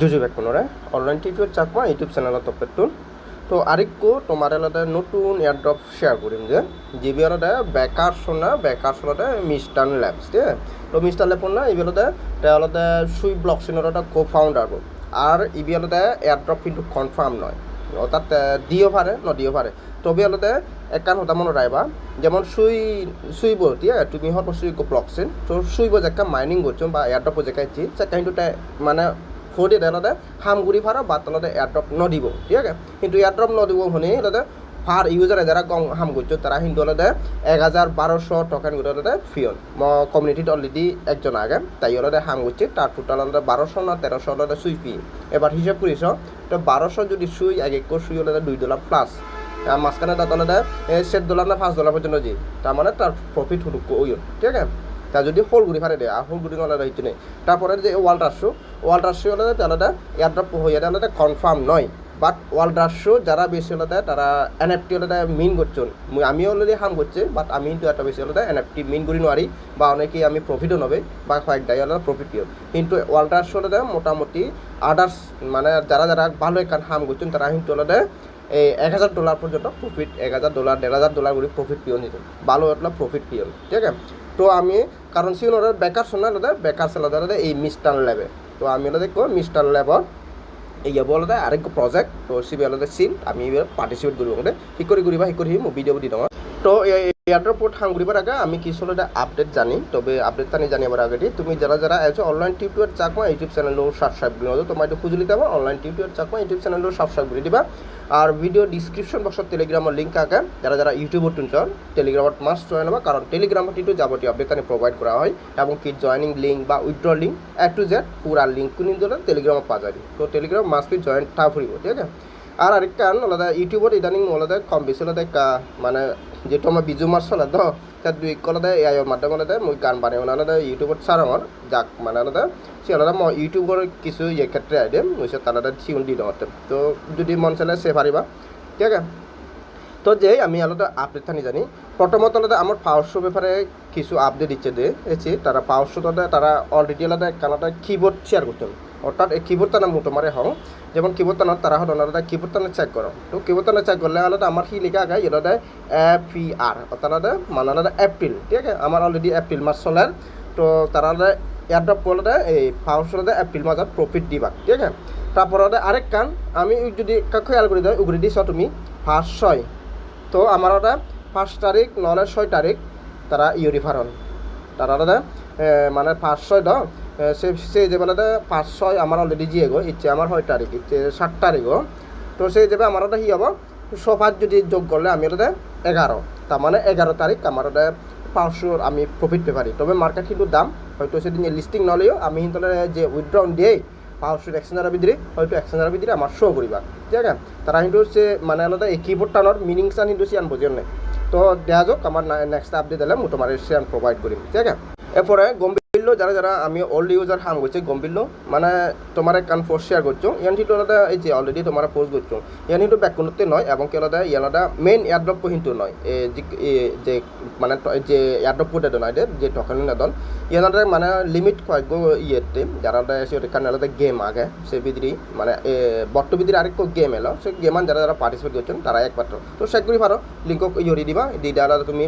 জুজু বেকুনরে online tutor Chakma YouTube চ্যানেলত তপেতুন তো আরেকটু তোমার এলাকায় নতুন এয়ারড্রপ শেয়ার করিম যে জিবি এলাকায় বেকার শোনা বেকার শোনাতে মিস্টান ল্যাবস ঠিক তো মিস্টার ল্যাব না ইবেলাতে তেওঁলোকে সুই ব্লক চিনৰ এটা কো ফাউণ্ডাৰ আর ইবিএলতে এয়ারড্রপ কিন্তু কনফার্ম নয় অর্থাৎ দিও পারে ন দিও পারে তবে হলতে একান হতা মনে রাখবা যেমন সুই সুইব ঠিক তুমি হল সুই ব্লকচেন তো সুইব যেকা মাইনিং করছ বা এয়ারড্রপ যেকা ইচ্ছি সে কিন্তু মানে ফোর্টি তেলতে হামগুড়ি ফারা বা তলতে এয়ারড্রপ নদিব, ঠিক আছে? কিন্তু এয়ারড্রপ নদিব শুনি হলতে ফার ইউজারে যারা হাম করছ তারা কিন্তু হলতে এক হাজার বারোশো টকেন করে হলতে ফিয়ন কমিউনিটিত অলরেডি একজন আগে, তাই হলতে হাম করছে তার টোটাল হলতে বারোশো না তেরোশো হলতে সুই ফি। এবার হিসাব করিস তো বারোশো যদি সুই এক এক সুই হলতে দুই ডলার প্লাস মাঝখানে তার তাহলে সেট ডলার না পাঁচ ডলার পর্যন্ত যে। তার মানে তার প্রফিট ওই ঠিক আছে? তা যদি হোল গুড়ি ফারে দেয় আর হোল গুড়ি নলে রইতে নেই। তারপরে যে ওয়াল্টার শো ওয়াল্টার শো হলে তাহলে এয়ারড্রপ হয়ে তাহলে কনফার্ম নয়। বাট ওয়াল্টার শো যারা বেশি হলে তারা এনএফটি হলে মিন করছেন আমি অলরেডি হাম করছে বাট আমি কিন্তু একটা বেশি হলে এনএফটি মিন করি নোৱাৰি, বা অনেকেই আমি প্রফিটও নবে, বা কয়েক দায় হলে প্রফিট পিও কিন্তু ওয়াল্টার শো হলে মোটামুটি আদার্স মানে যারা যারা ভালো এখান হাম করছেন, তারা কিন্তু হলে এই এক হাজার ডলার পর্যন্ত প্রফিট এক হাজার ডলার দেড় হাজার ডলার করে প্রফিট পিয়ন দিত ভালো একটা প্রফিট পিয়ন ঠিক আছে? তো আমি কারণ সি ওনারা বেকার শোনা ওদের বেকার সেলা ওদের এই মিস্টার ল্যাবে। তো আমি ওরা দেখব মিস্টার ল্যাবর যাব ওদের আরেক প্রজেক্ট তো সিবি ওদের সিল আমি পার্টিসিপেট করিব ওদের কি কৰি কৰিবা সেই কৰি মই ভিডিও দি তো ইয়াৰ ওপৰত হাং কৰিবৰ আগে আমি কিছু এটা আপডেট জানি, তবে আপডেট জানি জানিবার আগে তুমি যারা যারা আছে অনলাইন টিউটোরিয়াল চাকমা ইউটিউব চ্যানেলও সাবস্ক্রাইব করে নেব তোমার একটু খুঁজে দিতে হবে অনলাইন টিউটোরিয়াল চাকমা ইউটিউব চ্যানেলও সাবস্ক্রাইব করে দিবা। আর ভিডিও ডিসক্রিপশন বক্সত টেলিগ্রামৰ লিংক আগে। যারা যারা ইউটিউবত তুলছন টেলিগ্রামত মাস্ট জয়েন হবা, কারণ টেলিগ্রামত কিন্তু যাবতীয় আপডেট আমি প্রোভাইড করা হয়, এবং কি জয়নিং লিঙ্ক বা withdraw link A to Z পুরা লিঙ্ক কুনি দিলে টেলিগ্রামত পা যায়। তো টেলিগ্রাম মাস্ট জয়েন থা ফুৰিব ঠিক আছে? আর আরেকটা ওলাদা ইউটিউবত ইদানিং ওলাদা কম বেছি ওলাদা মানে যেহেতু আমার বিজু মাছ চলে তো তার দুই কলাদা এআইর মাধ্যমে আলাদা মই গান বানাই আলাদা ইউটিউবত চার আমার যাক মানে আলাদা সে আলাদা মই ইউটিউবৰ কিছু ইয়ে ক্ষেত্রে আইডিয়া মই সে তালাদা সিউন দি দিওঁ তো যদি মন চালে সে পারিবা ঠিক আছে। তো যে আমি আলাদা আপডেট থানি জানি। প্রথমত আলাদা আমার পাওয়ার শো ব্যাপারে কিছু আপডেট দিচ্ছে দে এসে তারা শো তারা অলরেডি আলাদা কানাডা কিবোর্ড শেয়ার করতেন অর্থাৎ এই কিবোর্ড টানা মোটামারে হও যেমন কিবোর্ড টানত তারা হল আলাদা কিবোর্ড টানা চেক করো। তো কিবোর্ড টানা চেক করলে আলাদা আমার কি লেখা আগে এটা এফ ই আর অর্থাৎ আলাদা মানে আলাদা এপ্রিল ঠিক আছে? আমার অলরেডি এপ্রিল মাস চলার। তো তারা আলাদা এয়ারড্রপ করলে এই পাওয়ার শোতে এপ্রিল মাসত প্রফিট দিবা, ঠিক আছে? তারপর আরেক কান, আমি যদি করে দেয় উগরি দিছ তুমি ফার্স্ট ছয় তো আমার ওটা পাঁচ তারিখ নহলে ছয় তারিখ তারা ইউরি ফারন তারা আলাদা মানে পাঁচ ছয় দ সে সে যে বেলাতে পাঁচ ছয় আমার অলরেডি জিয়ে গো, ইচ্ছে আমার হয় তারিখ, ইচ্ছে সাত তারিখ তো সেই যাবে আমার ওটা কি হব? সোফার যদি যোগ করলে আমি ওটা এগারো, তার মানে এগারো তারিখ আমার ওটা পাঁচশো আমি প্রফিট পেতে পারি। তবে মার্কেট কিন্তু দাম, হয়তো সেদিন লিস্টিং নলেও আমি কিন্তু যে উইথড্রাউন দিয়ে এক্সচেঞ্জ এক্সচেঞ্জার দিলে হয়তো এক্সচেঞ্জার দিলে আমার শো করিবা ঠিক আছে? তারা কিন্তু সে মানে আলাদা এই কিবোর্ড টানোর মিনিংসান কিন্তু সিয়ান বুঝিয়ে নাই। তো দেখা যাক আমার নেক্সট আপডেট দিলে মই তোমার সিয়ান প্রোভাইড করিম ঠিক আছে? এরপরে গম্ভীর যারা যারা আমি ওল্ড ইউজার হাম করছি গম্ভীর মানে তোমার কান পোস্ট শেয়ার করছ। ইয়ান কিন্তু আলাদা, এই যে অলরেডি তোমার পোস্ট করছ। ইয়ান কিন্তু ব্যাকগ্রাউন্ডতে নয়, এবং কি আলাদা ইয়ালাদা মেইন এয়ারড্রপ কিন্তু নয়। যে মানে যে এয়ারড্রপ পুটে নয়, যে টকেন নেদন ইয়ানাদের মানে লিমিট কয়েক ইয়েতে, যারা সেখানে আলাদা গেম আগে, সে বিদ্রি মানে বর্ত বিদ্রি আরেক গেম এলো। সে গেমান যারা যারা পার্টিসিপেট করছেন তারা একমাত্র। তো সেগুলি পারো লিঙ্ক ইয়রি দিবা। দিদা আলাদা তুমি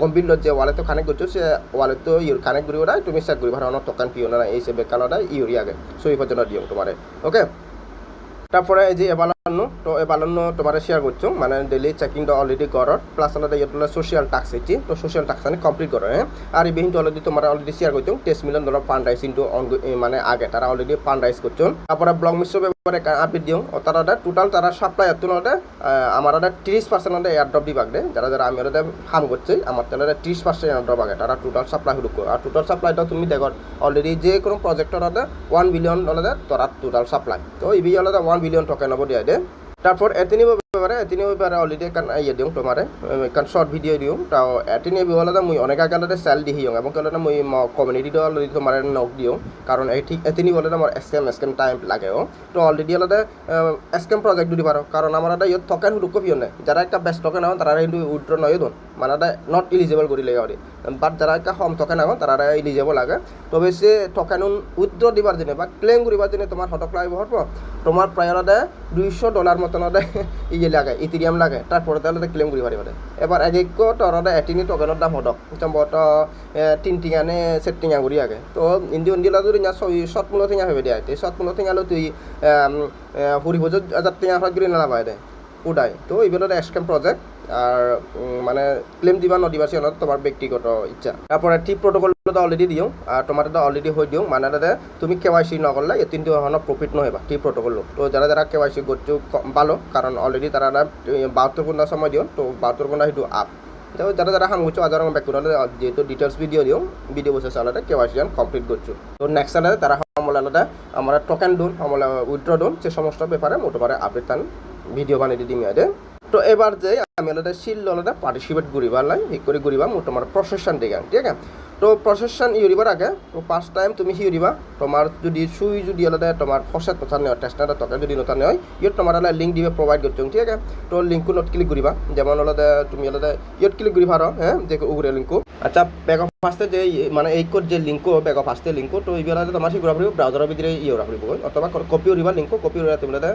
গম্ভীর যে ওয়ালে তো কানেক্ট করছ, সে ওয়ালে তো ইউর কানেক্ট করি ওরা তুমি চেক কৰি ভাড়া দোকান পিও না এই হিসেবে কালা ইউরি আগে সো এই পর্যন্ত দিও তোমার ওকে তারপরে এই যে এবালান্ন তো এবালান্ন তোমার শেয়ার করছ মানে ডেলি চেকিংটা অলরেডি করর প্লাস আলাদা ইয়ে সোশিয়াল টাক্স হয়েছি তো সোশিয়াল টাক্স মানে কমপ্লিট করো হ্যাঁ? আর এই বিহিনটা অলরেডি তোমার অলরেডি শেয়ার করছ test million dollar fund raise into মানে আগে তারা অলরেডি ফান্ড রাইস করছ। তারপরে ব্লগ মিশ্র ব্যাপারে আপডেট দিও, ও তারা টোটাল তারা সাপ্লাই এত নদে আমার তিরিশ পার্সেন্ট এয়ারড্রপ দিবাক দে যারা যারা আমি ওদের ফার্ম করছি, আমার তাহলে তিরিশ পার্সেন্ট এয়ারড্রপ আগে, তারা টোটাল সাপ্লাই শুরু করো, আর টোটাল সাপ্লাইটা তুমি দেখো অলরেডি যে কোনো প্রজেক্টর ওয়ান বিলিয়ন ওদের তোরা টোটাল সাপ্লাই তো এই বিলিয়ন ওদের ওয়ান বিলিয়ন টকেন হব দিয়ে তারপর এতনি ব্যাপারে তিনি ব্যাপারে অলরেডি কান ইয়ে দিও তোমারে কান শর্ট ভিডিও দিও তাও এটিনি বিহলে মুই অনেক আগে সেল দিহি এবং কেলে মুই কমিউনিটি অলরেডি তোমার নক দিও এই ঠিক এতিনি বলে আমার এসকেম এসকেম টাইম লাগে ও তো অলরেডি আলাদা এসকেম প্রজেক্ট দিতে পারো কারণ আমার এটা ইয়ত থকেন হুডুক কপিও নাই যারা একটা বেস্ট টকেন আহন তারা কিন্তু উইথড্র নয় দোন মানে এটা নট ইলিজিবল করি লেগে আরে বাট যারা একটা কম টকেন আহন তারা ইলিজিবল লাগে। তবে সে টকেন উইথড্র দিবার জন্য বা ক্লেম করিবার জন্য তোমার হটক লাগবে হটব তোমার প্রায় দুইশো ডলার মতন ইয়ে লাগে ইথিরিয়াম লাগে তারপরে তাহলে ক্লেম করি পারিব এবার এদিক টরাদা এটিনি টকেনের দাম হটক সম্ভবত তিন টিঙানে সেট টিঙা করি আগে। তো ইন্দি উন্দিলা যদি না শর্ট মূল্য টিঙা ভেবে দিয়া শর্ট মূল্য টিঙালো তুই ভোজত হাজার টিঙা হয় করে নালাবাই দে। উদাই। তো এইগুলো এক্সকেম প্রজেক্ট আর মানে ক্লেম দিবা, নদিবা সিয়নত তোমার ব্যক্তিগত ইচ্ছা। তারপরে টি প্রটোকলটা অলরেডি দিও আর তোমার এটা অলরেডি হয়ে দিও মানে তাতে তুমি কে ওয়াই সি নকরলে এই তিনটি ধরনের প্রফিট নহবা টি। প্রটোকল তো যারা যারা কে ওয়াই সি করছ ভালো কারণ অলরেডি তারা বাহাত্তর ঘণ্টা সময় দিও, তো বাহাত্তর ঘণ্টা সেইটো আপ তো যারা যারা হাঙ্গুছো আজার ব্যাকগ্রাউন্ডে যেহেতু ডিটেলস ভিডিও দিও ভিডিও বসে আলাদা কে ওয়াই সি কমপ্লিট করছ তো নেক্সট আলাদা তারা আমরা টোকেন ডোন সমল উইথড্র ডোন সে সমস্ত ব্যাপারে মোটামুটি আপডেট তান ভিডিও বানিয়ে দিম ইয়াতে। তো এবার যে আমি আলাদা শিল আলাদা পার্টিসিপেট করিবা লাই ঠিক করে করিবা মোটামুটি তোমাৰ প্ৰচেছন দিগা ঠিক আছে? তো প্ৰচেছন ইউৰিবাৰ আগে তো ফাৰ্ষ্ট টাইম তুমি সিউৰিবা তোমাৰ যদি চুই যদি আলাদা তোমাৰ ফসেট কথা নেওয়া টেস্ট না টকা যদি নতা নেয় ইয়ত তোমার আলাদা লিঙ্ক দিবে প্রোভাইড করছ ঠিক আছে? তো লিঙ্কও নট ক্লিক করিবা যেমন আলাদা তুমি আলাদা ইয়ত ক্লিক করি পারো হ্যাঁ যে উগরে লিঙ্কও আচ্ছা ব্যাক অফ ফার্স্টে যে মানে এই কোড যে লিঙ্কও ব্যাক অফ ফার্স্টে লিঙ্কও তো এইবিলাক তোমার সেই ঘূৰা ফুৰিব ব্ৰাউজাৰৰ ভিতৰে ইয়ে ঘূৰা ফুৰিব অথবা কপি উৰিবা লিঙ্কও কপি উৰিবা তুমি আলাদা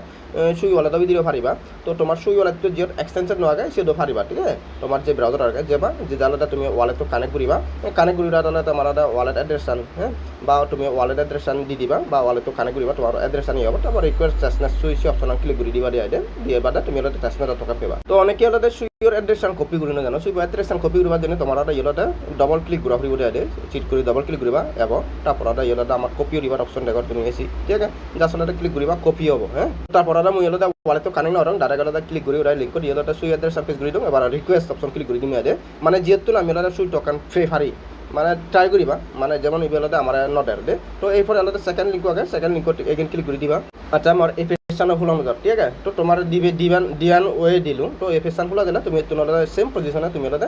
সুই ওয়ালেটৰ ভিতরে পারিবা তো তোমার সুই ওয়ালেটটো যিহত এক্সটেনশন নোয়াগে সেটো পারিবা ঠিক আছে? তোমার যে ব্রাউজার আগে যাবা যে আলাদা তুমি ওয়ালেটটো কানেক্ট করিবা কানেক্ট করিবা তাহলে তোমার আলাদা ওয়ালেট এড্রেস হ্যাঁ? বা তুমি ওয়ালেট এড্রেস দি দিবা, বা ওয়ালেটটো কানেক্ট করিবা তোমার এড্রেস আনি হব রিকোয়েস্ট টেস্টনেস সুই সে অপশন ক্লিক করে দিবা, দিয়ে দে দিয়ে বাদে তুমি আলাদা টেস্টনেস টকা পেবা তো অনেকে আলাদা সুইর এড্রেস কপি করি না জানো সুই এড্রেস কপি করিবার জন্য তোমার আলাদা ইয়েলাতে ডবল ক্লিক ঘুরা ফুরিব দিয়ে দে চিট করে ডবল ক্লিক করিবা, এবং তারপর আলাদা ইয়েলাতে আমার কপি করিবার অপশন দেখো তুমি এসি ঠিক আছে? জাস্ট আলাদা ক্লিক করিবা কপি হব হ্যাঁ? তারপর আলাদা মুই আলাদা ওয়ালেটটো কানেক্ট নরং ডাইরেক্ট আলাদা ক্লিক করি ওরা লিঙ্ক করি আলাদা সুই এড্রেস সার্ভিস করে দিম, এবার রিকোয়েস্ট অপশন ক্লিক করে দিম আদে মানে যেহেতু আমি আলাদা সুই টকান ফ্রি ফারি মানে ট্রাই করিবা মানে যেমন ইবেলতে আমার নটের দে তো এরপরে আলাদা সেকেন্ড লিঙ্ক আগে সেকেন্ড লিঙ্ক এগেন ক্লিক করে দিবা। আচ্ছা আমার এই পেশানো ফুলাম যাও ঠিক আছে? তো তোমার দিবে দিবান দিয়ান ওয়ে দিলু। তো এই পেশান ফুলা দিলে তুমি তুমি আলাদা সেম পজিশনে তুমি আলাদা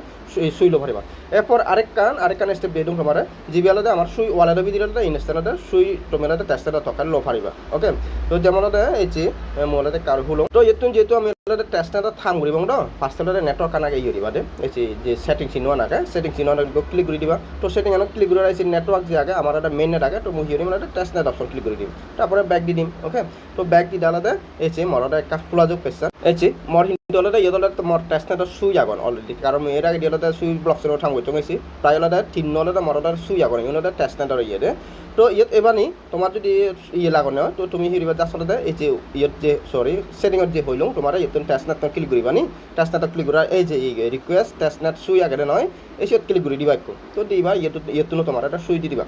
সুই লো পারিবা এরপর আরেক কান আরেক কান স্টেপ দিয়ে দিম তোমার জিবি আলাদা আমার সুই ওয়ালেটে বি দিলে ইনস্ট্যান্টে সুই তুমি আলাদা টেস্টটা তখন লো পারিবা ওকে তো যেমন আলাদা এই যে মোলাতে কার হুলো। তো এতু যেহেতু আমি টেস্টটা থাম করিব তো ফার্স্ট আলাদা নেটওয়ার্ক আনাকে ইয়ে দিবা দে। এই যে যে সেটিং চিনো আনাকে সেটিং চিনো আনাকে ক্লিক করে দিবা। তো সেটিং আনাকে ক্লিক করে রাখছি নেটওয়ার্ক যে আগে আমার একটা মেন নেট আগে, তো মই মানে টেস্ট নেট অপশন ক্লিক করে দিম। তারপরে ব্যাক দি দিম ওকে তো ব্যাক দি দালাতে এই যে মরটা একটা খোলা যোগ পেছা এই যে মর হিন্দু আলাদা ইয়ে আলাদা মর টেস্ট নেট সুই আগন অলরেডি কারণ এর আগে আলাদা সুই ব্লক সেনো থাম গইতো গেছি প্রায় আলাদা তিন আলাদা মরটা সুই আগন ইউনাদা টেস্ট নেটর ইয়ে দে। তো ইয়াত এবানি, তোমার যদি ইয়ে লাগন তো তুমি হিরিবা আচলতে এই যে ইয়াত যে সরি সেটিংত যে হইলং তোমার ইয়াত টেস্ট নেট ক্লিক করিবানি টেস্ট নেট ক্লিক করা এই যে রিকুয়েস্ট টেস্ট নেট সুই আগে নয়, এই সিয়ত ক্লিক করে দিবা একটু তো দিবা, ইয়েতো ইয়েতো তোমার একটা সুই দি দিবা।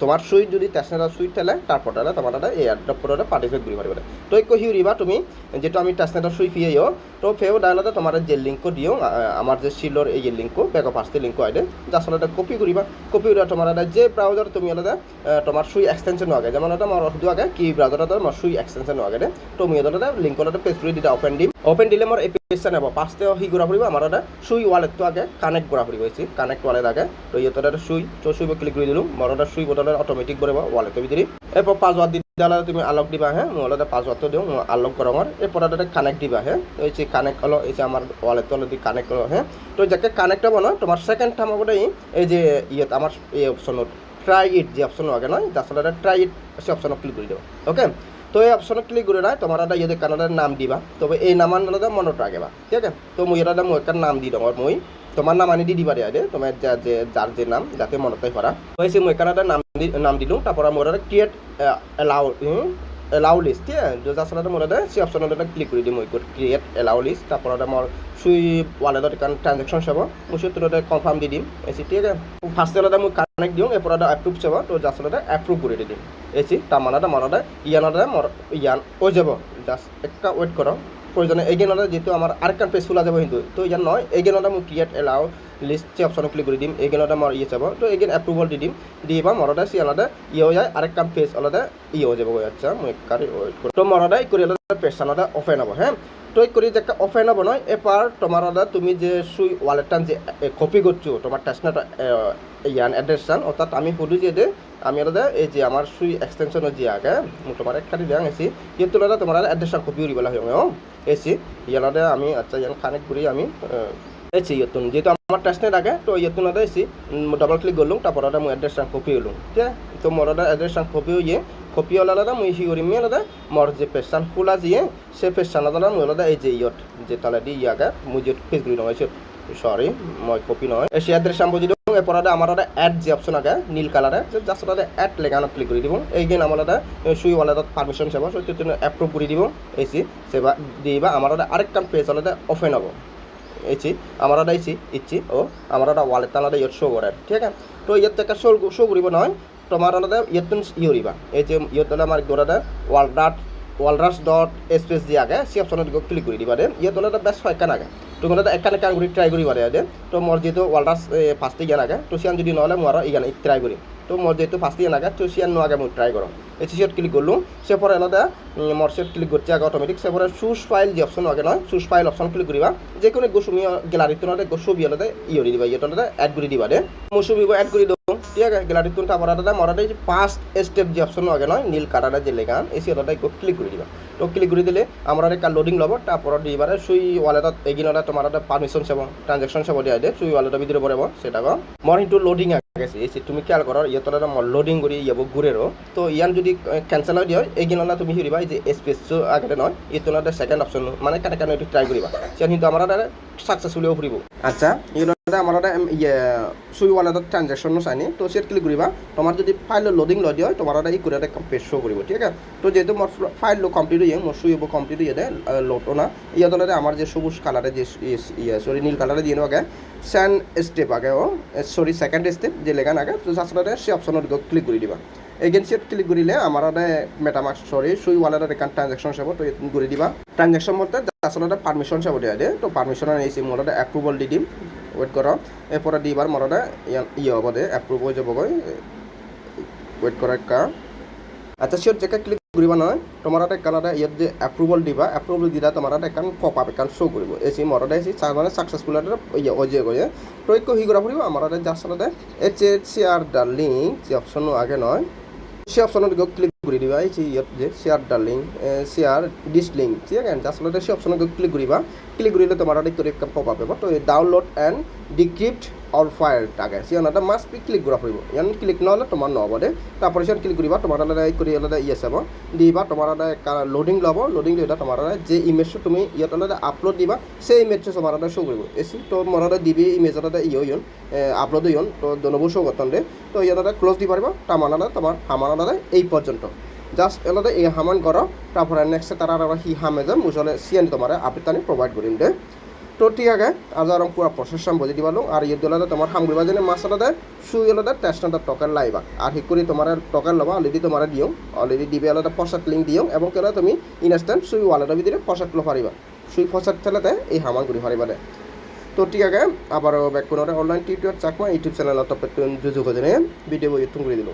তোমার সুই যদি টেস্টনেটার সুই ঠেলে তাহলে তোমার একটা এই অ্যাড্রপ করে পার্টিসিপেট করি পারবে তো এই কহি উড়িবা তুমি, যেটা আমি টেস্টনেটার সুই ফিয়েও তো ফেও ডাইলতে তোমার যে লিঙ্ক দিও আমার যে শিলর এই লিঙ্ক ব্যাক অফ আসতে লিঙ্ক আইডে যার আসলে কপি করিবা কপি করিবা তোমার একটা যে ব্রাউজার তুমি আলাদা তোমার সুই এক্সটেনশন আগে যেমন এটা আমার শুধু আগে কি ব্রাউজার আমার সুই এক্সটেনশন আগে তুমি এটা লিঙ্ক এটা পেজ করে দিটা ওপেন দিম। ওপেন দিলে মোৰ পেজটা নেব পাঁচতে সি ঘূৰা ফুৰিব আমাৰ এটা চুই ৱালেটটো আগে কানেক্ট কৰা ফুৰিব হৈছে কানেক্ট ৱালেট আগে। তো ইহঁতৰ এটা চুই, তো চুই ক্লিক কৰি দিলোঁ মোৰ এটা চুই বটলত অট'মেটিক কৰিব ৱালেটৰ ভিতৰি। এরপর পাসওয়ার্ড দিলে তুমি আলোক দিবা হ্যাঁ অলরেডি পাসওয়ার্ডটো দিওঁ আলোক করঙর এরপর এটা কানেক্ট দিবা হ্যাঁ এই যে কানেক্ট হলো, এই যে আমার ওয়ালেট অলরেডি কানেক্ট হলো হ্যাঁ তো যাকে কানেক্ট হব না তোমার সেকেন্ড টাইম আগতে এই যে ইয়ে আমার এই অপশনত ট্রাই ইট যে অপশন আগে নয় যার আসলে ট্রাই ইট সে অপশনত ক্লিক করে দেবো ওকে তো এই অপশনে ক্লিক করে নাই তোমার এটা ইয়ে কানাডার নাম দিবা, তবে এই নামান আলাদা মনত রাখবা ঠিক আছে? তো মই এটা মই একটা নাম দি দঙর মই তোমার নাম আনি দি দিবা রে তোমার যা যে যার যে নাম, যাতে মনতে পারা হয়েছে মই কানাডার নাম নাম দিলুম তারপর মোর একটা ক্রিয়েট এলাউ এলাউ লিষ্ট ঠিক আছে যে মোৰ চি অপশনত এটা ক্লিক কৰি দিম মই ক্ৰিয়েট এলাউ লিষ্ট তাৰপৰা মোর সুই ওয়ালেটত কাৰণে ট্রানজেকশন চাব মই চুই তোৰ কনফাৰ্ম দি দিম এসি ঠিক আছে ফার্স্ট এটা মই কানেক্ট দিওঁ এপৰা এটা এপ্ৰুভ চাব তো আসলে এপ্ৰুভ কৰি দি দিম এসি চি মানে মর ইয়ান হৈ যাব জাষ্ট একটা ৱেইট করো প্রয়োজনে এইগেনটা যেহেতু আমার আরেকটা পেজ খোলা যাব কিন্তু তো ইয়ান নয় এইগেনটা মই ক্রিয়েট এলাও লিস্ট যে অপশন ক্লিক করে দিম এইগেনটা আমার ইয়ে যাব, তো এইগেন অ্যাপ্রুভাল দি দিম, দি বা মরটা সি আলাদা ইয়ে হয়ে যায় আরেকটা পেজ আলাদা ইয়ে হয়ে যাব আচ্ছা মই কারি ওয়েট করি তো মরটা করে আলাদা পেজ আলাদা ওপেন হব হ্যাঁ তই কৰি যে অফেন হ'ব নহয় এবাৰ তোমাৰ দাদা, তুমি যে সুই ওয়ালেটটা যে কপি করছ, তোমার টেস্টনেট ইয়ান এড্রেসটান অর্থাৎ আমি সুধু যে দে, আমি দাদা, এই যে আমার সুই এক্সটেনশন যে আগে তোমার একখানি দেওয়া গেছি কিন্তু তোমার এড্রেসটান কপি উড়িবলা হয় অঁ এসি ইয়ানতে আমি আচ্ছা ইয়ান কানেক্ট কৰি আমি এসি ইয়তুন যেহেতু আমার টেস্টনেট আগে তো ইয়তুন দাদা এসি ডবল ক্লিক করলুম, তারপর দাদা মই এড্রেসটান কপি হলুম ঠিক আছে? তো মোর দাদা এড্রেসটান কপি হইয়ে কপি হলে দাদা মই হি করিম দাদা মোর যে পেশান খোলা যিয়ে সে পেশান দাদা মই দাদা এই যে ইয়ত, যে তালেদি ইয়াকে মই যে ফেস করি নহয় সরি মই কপি নহয়। এই এড্রেস আমি বুঝি দিওঁ এরপর দাদা আমার দাদা অ্যাড যে অপশন আগে, নীল কালারে জাস্ট দাদা অ্যাড লেখানো ক্লিক করে দিব। এইগিন আমার দাদা সুই ওয়ালেটত পারমিশন চাব সো তুমি এপ্রুভ করে দিব। এসি সেবা দিবা আমার দাদা আরেকখান পেজ হলে ওপেন হব। এসি আমার ইসি ইচ্ছি ও আমার দাদা ওয়ালেট তালাদা ইয়ত শো করে ঠিক আছে? তো ইয়াত থেকে শো শো কৰিব নহয় তোমাৰ দাদা ইয়াত ই কৰিবা। এই যে ইয়াত দাদা আমাৰ দাদা ৱালডাট ৱালডাছ ডট স্পেচ দি আগে, সি অপশ্যনত গৈ ক্লিক কৰি দিবা দে। ইয়াত দাদা বেষ্ট হয় আগে তুমি দাদা একান একান কৰি ট্ৰাই কৰিবা দে তো মোৰ যিহেতু ৱালডাছ ফাৰ্ষ্ট ইয়ান আগে তো সিয়ান যদি নহ'লে মই আৰু ইয়ান ট্ৰাই তো মোৰ যেহেতু ফার্স্ট ইয়ান আগে তো সিয়ান নো আগে মই ট্রাই করো এই সিট ক্লিক করলুম সে পরে আলাদা মোর সেট ক্লিক করছে আগে অটোমেটিক সে পরে সুস ফাইল যে অপশন আগে নয় সুস ফাইল অপশন ক্লিক করিবা যে কোনো গোসুমি গ্যালারি তো নাতে গোসুবি আলাদা ইয়ে দিবা ইয়ে আলাদা অ্যাড করে দিবা দে। মুসুবি অ্যাড করে দেবো ঠিক আছে গ্যালারি তো তারপর আলাদা মরাদা যে ফার্স্ট স্টেপ যে অপশন আগে নয় নীল কাটাটা যে লেখা এসি আলাদা ক্লিক করে দিবা। তো ক্লিক করে দিলে আমরা একটা লোডিং লব তারপর দিবারে সুই ওয়ালেটত এগিনটা তোমার পারমিশন চাব ট্রানজেকশন চাব দিয়া দে সুই ওয়ালেটের ভিতরে পড়ব সেটা মর কিন্তু লোডিং এই তুমি খেয়াল করো ইয়তলা মর লোডিং করি ইয়াব ঘুরেরও তো ইয়ান যদি ক্যান্সেল হয় দিয়ে গিনা তুমি হিরিবা এই যে স্পেস আগে নয় ইতলাতে সেকেন্ড অপশন মানে কেন কেন ট্রাই করিবা সে কিন্তু আমার সাকসেসফুলিও ফুরিব আচ্ছা ইউনিটে আমার ইয়ে সুই ওয়ালেটত ট্রানজেকশন চাইনি তো সেট ক্লিক করিবা তোমার যদি ফাইল লোডিং লয় দিয়ে তোমার ই করে পেজ শো করব ঠিক আছে? তো যেহেতু মোর ফাইল কমপ্লিট হয়ে মোর সুই কমপ্লিট হয়ে দেয় লোটো না ইয়াদলে আমার যে সবুজ কালারে যে সরি নীল কালারে দিয়ে আগে স্যান স্টেপ আগে ও সরি সেকেন্ড স্টেপ যে লেখান আগে তো আসলে সে অপশনত ক্লিক করে দিবা। এগেন্সিত ক্লিক কৰিলে আমাৰ মেটামাক্স চৰি চুই ৱালেটত একান ট্ৰানজেকশ্যন চাব, তো কৰি দিবা। ট্ৰানজেকশ্যন মতে আচলতে পাৰ্মিশ্যন চাব দিয়া, দে। তো পাৰ্মিশ্যন আনিছে মোৰ এপ্ৰুভেল দি দিম। ৱেইট কৰ এৰপৰা দিবাৰ মোৰ তাতে ই হ'ব দে এপ্ৰুভ হৈ যাবগৈ। ৱেইট কৰা কা আচ্ছা সিহঁত যেকে ক্লিক কৰিবা নহয়, তোমাৰ তাতে কানাডা ইয়াত যে এপ্ৰুভেল দিবা এপ্ৰুভেল দিলে তোমাৰ তাতে এখন পপ আপ এখন শ্ব' কৰিব। এচি মোৰ তাতে এচি মানে ছাকচেছফুল এটা অজে গয়ে প্ৰয়োগ কৰি কৰা ফুৰিব, আমাৰ তাতে আচলতে এইচ এইচ চি আৰ দ্য লিংক যে অপশ্যনো আগে নহয়। সে অপশনত গৈ ক্লিক কৰি দিবা, এই যে শেয়ার যে শেয়ার লিংক ঠিক আছে? আচলতে সেই অপশনকে ক্লিক করিবা ক্লিক কৰিলে তোমাৰ তাতে কৰি পপ আপ তো download and decrypt all file থাকে। সিহঁতে মাষ্ট বি ক্লিক কৰা ফুৰিব ইয়ান ক্লিক নহ'লে তোমাৰ নহ'ব দে তাৰপৰা সিহঁত ক্লিক কৰিবা, তোমাৰ তাতে কৰি ইয়াতে ইয়ে চাব দিবা তোমাৰ তাতে লোডিং ল'ব। লোডিং লৈ তোমাৰ তাতে যে ইমেজটো তুমি ইয়াত ইয়াতে আপলোড দিবা, সেই ইমেজটো তোমাৰ তাতে শ্ব' কৰিব। এচি তো মোৰ তাতে দিবি ইমেজত তাতে ইয়ে ইয়ন আপলোড ইয়ন তো দনবোৰ শ্ব' করতাম দে তো ইয়াত ইয়াতে ক্লোজ দি পারিব তামানাদা তোমার হামানাদা এই পর্যন্ত জাস্ট এলাদা এই হামান করো তারপরে নেক্সট তারা আবার হি হামে যে মুজলে সিএন তোমার আপনি প্রোভাইড করিম দে তো ঠিক আছে আজ আর ইয়ে দলাদা তোমার হামগুড়িবা যেন মাছ আলাদা সুই আলাদা টেস্ট টকেন লাইবা। আর ঠিক করে তোমার টকেন লবা অলরেডি তোমার দিও। অলরেডি দিবে আলাদা পশাত লিঙ্ক দিও, এবং কেলা তুমি ইনস্ট্যান্ট সুই ওয়ালেটের ভিতরে পশাত লো পারিবা সুই পশাত ঠেলাতে এই ঘুরি পারিবা দে। তো ঠিক আছে আবারও ব্যাক কোনো online tutorial Chakma YouTube channel তপে যুযোগ ভিডিও ইউটিউব করে দিল।